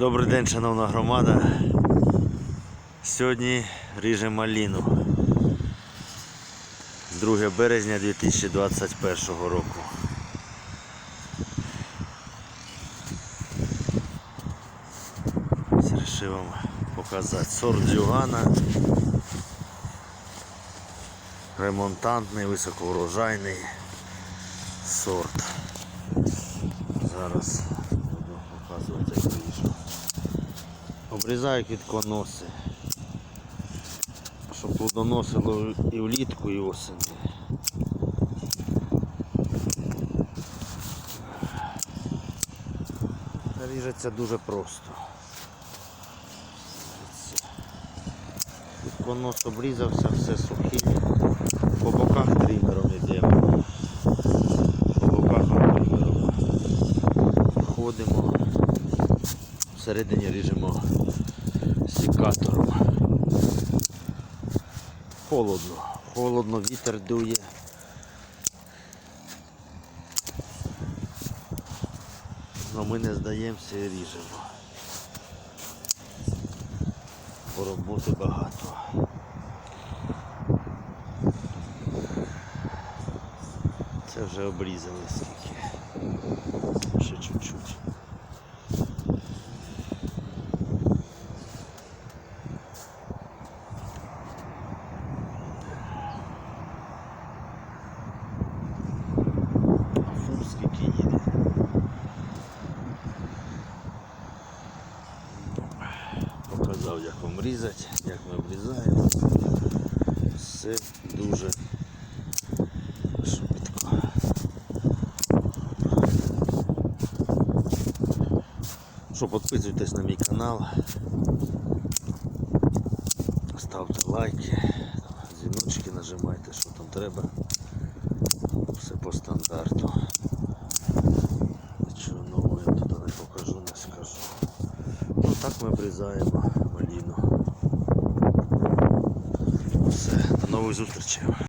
Добрий день, шановна громада. Сьогодні ріже маліну. 2 березня 2021 року. Рішив вам показати сорт Дзюгана. Ремонтантний, високоурожайний сорт. Зараз показувати як вийшов. Обрізаю квітконоси, щоб плодоносило і влітку, і осені. Ріжеться дуже просто. Квітконос обрізався, все сухе. По боках трімером йдемо. По боках трімером. Ходимо. Всередині ріжемо сікатором. Холодно. Холодно, вітер дує. Но ми не здаємося і ріжемо. Бо роботи багато. Це вже обрізали скільки. Ще чуть-чуть. Показав, як вам різати, як ми обрізаємо. Все дуже швидко. Що, підписуйтесь на мій канал, ставте лайки, дзвіночки нажимайте, що там треба. Все по стандарту. Нічого нового я туди не покажу, не скажу. Ну так ми обрізаємо маліну. Все, до нових зустрічей.